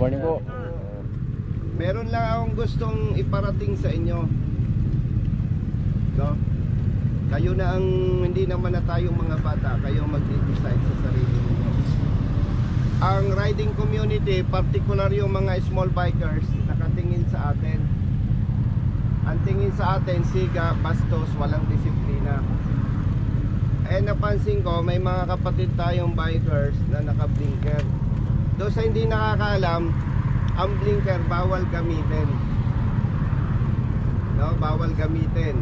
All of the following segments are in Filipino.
Morning po. Meron lang akong gustong iparating sa inyo. No? Kayo na ang hindi naman na tayong mga bata, kayo ang mag-decide sa sarili niyo. Ang riding community, particular yung mga small bikers, nakatingin sa atin. Ang tingin sa atin, siga, bastos, walang disiplina. Eh napansin ko, may mga kapatid tayong bikers na naka-blinker. Doon sa hindi nakakaalam, ang blinker bawal gamitin. No, bawal gamitin.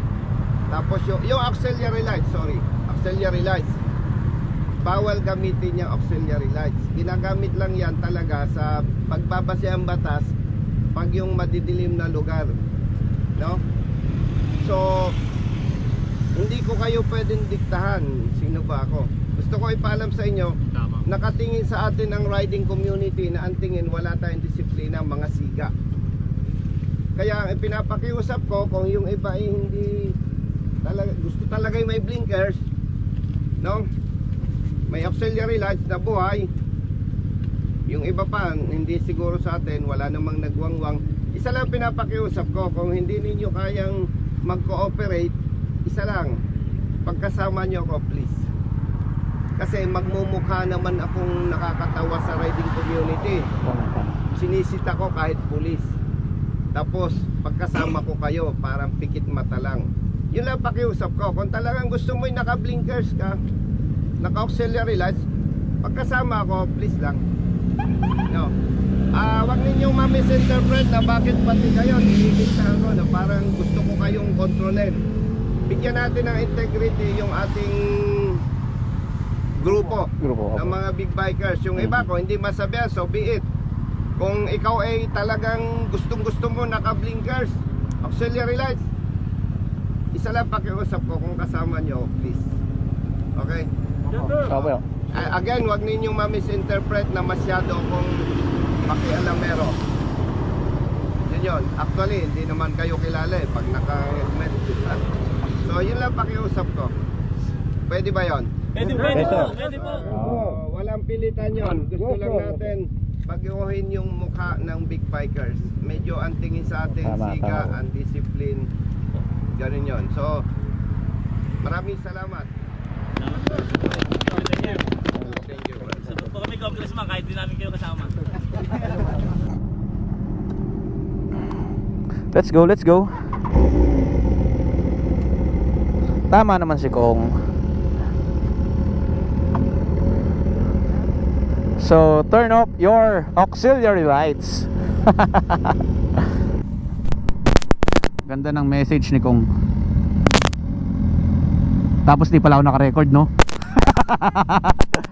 Tapos yung, yung auxiliary lights, sorry, auxiliary lights. Bawal gamitin yung auxiliary lights. Ginagamit lang yan talaga sa pagbabase ang batas pag yung madidilim na lugar. No? So, hindi ko kayo pwedeng diktahan. Sino ba ako? Gusto ko ipaalam sa inyo, Tama. nakatingin sa atin ang riding community na ang tingin wala tayong disiplina mga siga kaya ang pinapakiusap ko kung yung iba ay hindi talaga, gusto talaga yung may blinkers no may auxiliary lights na buhay yung iba pa hindi siguro sa atin wala namang nagwangwang isa lang pinapakiusap ko kung hindi ninyo kayang mag-cooperate isa lang pagkasama nyo ako please. Kasi magmumukha naman akong nakakatawa sa riding community. Sinisita ko kahit pulis. Tapos pagkasama ko kayo parang pikit mata lang. Yun lang pakiusap ko. Kung talagang gusto mo yung naka blinkers ka naka auxiliary lights pagkasama ako please lang. No. Ah, wag ninyong ma-misinterpret na bakit pati kayo nililistahan ko na parang gusto ko kayong kontrolin. Bigyan natin ng integrity yung ating grupo Grupo. ng mga big bikers. Yung iba ko hindi masabihan, so be it. Kung ikaw ay talagang gustong gusto mo naka-blinkers, auxiliary lights, isa lang pakiusap ko kung kasama nyo, please. Okay? A- Again, wag ninyong ma-misinterpret na masyado akong makialamero. Yun yun. Actually, hindi naman kayo kilala eh pag naka-helmet. Lang pakiusap ko. Pwede ba yon? Pwede po, Pwede. pwede po. Oo, walang pilitan yon. Gusto lang natin baguhin yung mukha ng big bikers. Medyo ang tingin sa atin, Tama, siga, tama. ang discipline. Ganun yon. So, maraming salamat. Thank you. Thank you. Sunod po kami congressman kahit di namin kayo kasama. Let's go, let's go. Tama naman si Kong. So, turn off your auxiliary lights. Ganda ng message ni Kong. Tapos di pala ako naka-record, no?